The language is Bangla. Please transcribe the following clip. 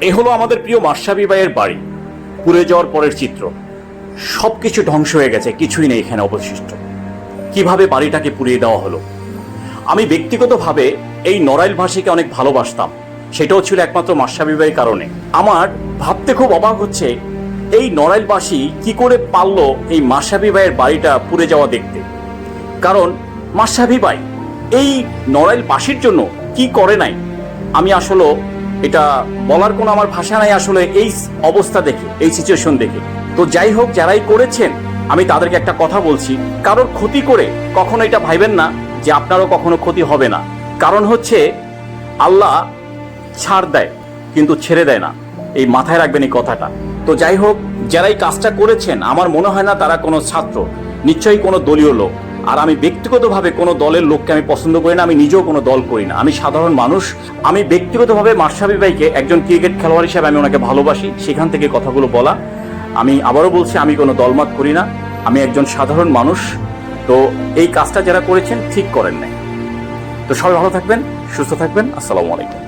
এ হলো আমাদের প্রিয় মার্শাবি ভাইয়ের বাড়ি। পুড়ে যাওয়ার পরের চিত্র। সবকিছু ধ্বংস হয়ে গেছে, কিছুই নেই এখানে অবশিষ্ট। কীভাবে বাড়িটাকে পুড়িয়ে দেওয়া হলো? আমি ব্যক্তিগতভাবে এই নড়াইল ভাষীকে অনেক ভালোবাসতাম। সেটাও ছিল একমাত্র মার্শাবি ভাইয়ের কারণে। আমার ভাবতে খুব অবাক হচ্ছে এই নড়াইলবাসী কি করে পারল এই মার্শাবি ভাইয়ের বাড়িটা পুড়ে যাওয়া দেখতে? কারণ মাসাবি ভাই এই নড়াইল বাসীর জন্য কি করে নাই? আমি আসলে এটা বলার কোনো আমার ভাষা নাই আসলে এই অবস্থা দেখে, এই সিচুয়েশন দেখে। তো যাই হোক, যারাই করেছেন, আমি তাদেরকে একটা কথা বলছি। কারোর ক্ষতি করে কখনো এটা ভাইবেন না যে আপনারও কখনো ক্ষতি হবে না। কারণ হচ্ছে, আল্লাহ ছাড় দেয়, কিন্তু ছেড়ে দেয় না। এই মাথায় রাখবেন এই কথাটা। তো যাই হোক যারা এই কাজটা করেছেন, আমার মনে হয় না তারা কোনো ছাত্র, নিশ্চয়ই কোনো দলীয় লোক। আর আমি ব্যক্তিগতভাবে কোনো দলের লোককে আমি পছন্দ করি না, আমি নিজেও কোনো দল করি না। আমি সাধারণ মানুষ, আমি ব্যক্তিগতভাবে মার্শাবি ভাইকে একজন ক্রিকেট খেলোয়াড় হিসেবে আমি ওনাকে ভালোবাসি, সেখান থেকে কথাগুলো বলা। আমি আবারও বলছি, আমি কোনো দলমত করি না, আমি একজন সাধারণ মানুষ। তো এই কাজটা যারা করেছেন, ঠিক করেন নাই। তো সবাই ভালো থাকবেন, সুস্থ থাকবেন, আসসালামু আলাইকুম।